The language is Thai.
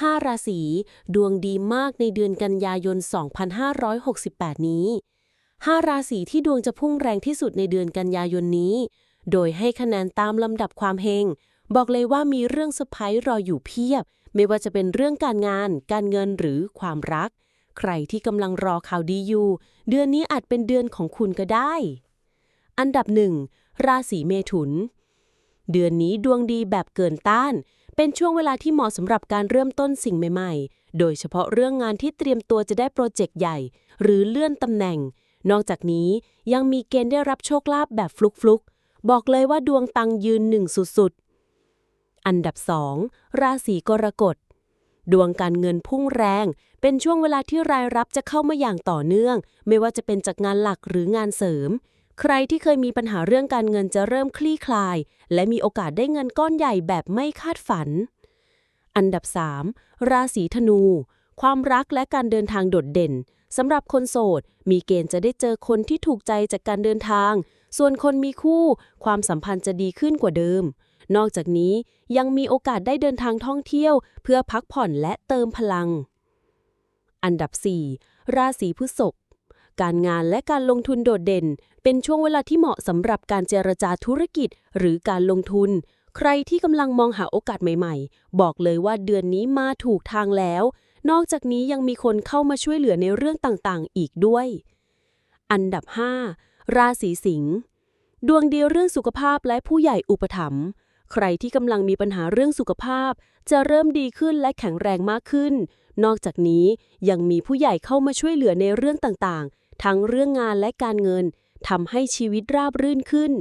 5 ราศี ดวงดีมากในเดือนกันยายน 2568 นี้ 5 ราศีที่ดวงจะพุ่งแรงที่สุดในเดือนกันยายนนี้ โดยให้คะแนนตามลำดับความเฮง บอกเลยว่ามีเรื่องเซอร์ไพรส์รออยู่เพียบ ไม่ว่าจะเป็นเรื่องการงาน การเงินหรือความรัก ใครที่กำลังรอข่าวดีอยู่ เดือนนี้อาจเป็นเดือนของคุณก็ได้ อันดับหนึ่งราศีเมถุนเดือนนี้ดวงดีแบบเกินต้าน เป็นช่วงเวลาที่เหมาะสำหรับการเริ่มต้นสิ่งใหม่ ๆ โดยเฉพาะเรื่องงานที่เตรียมตัวจะได้โปรเจกต์ใหญ่ หรือเลื่อนตำแหน่ง นอกจากนี้ยังมีเกณฑ์ได้รับโชคลาภแบบฟลุกๆ บอกเลยว่าดวงตังยืนหนึ่งสุดๆ อันดับ 2 ราศีกรกฎดวงการเงินพุ่งแรง เป็นช่วงเวลาที่รายรับจะเข้ามาอย่างต่อเนื่อง ไม่ว่าจะเป็นจากงานหลักหรืองานเสริม ใครที่เคยมีปัญหาเรื่องการเงินจะเริ่มคลี่คลาย และมีโอกาสได้เงินก้อนใหญ่แบบไม่คาดฝัน อันดับ 3 ราศีธนู ความรักและการเดินทางโดดเด่นสำหรับคนโสด มีเกณฑ์จะได้เจอคนที่ถูกใจจากการเดินทาง ส่วนคนมีคู่ ความสัมพันธ์จะดีขึ้นกว่าเดิม นอกจากนี้ยังมีโอกาสได้เดินทางท่องเที่ยว เพื่อพักผ่อนและเติมพลัง อันดับ 4 ราศีพฤษภ การงานและการลงทุนโดดเด่น เป็นช่วงเวลาที่เหมาะสำหรับการเจรจาธุรกิจหรือการลงทุน ใครที่กำลังมองหาโอกาสใหม่ๆ บอกเลยว่าเดือนนี้มาถูกทางแล้ว นอกจากนี้ยังมีคนเข้ามาช่วยเหลือในเรื่องต่างๆ อีกด้วย อันดับ 5 ราศีสิงห์ดวงดีเรื่องสุขภาพและผู้ใหญ่อุปถัมภ์ใครที่กำลังมีปัญหาเรื่องสุขภาพ จะเริ่มดีขึ้นและแข็งแรงมากขึ้น นอกจากนี้ยังมีผู้ใหญ่เข้ามาช่วยเหลือในเรื่องต่างๆ ทั้งเรื่องงานและการเงินทำให้ชีวิตราบรื่นขึ้น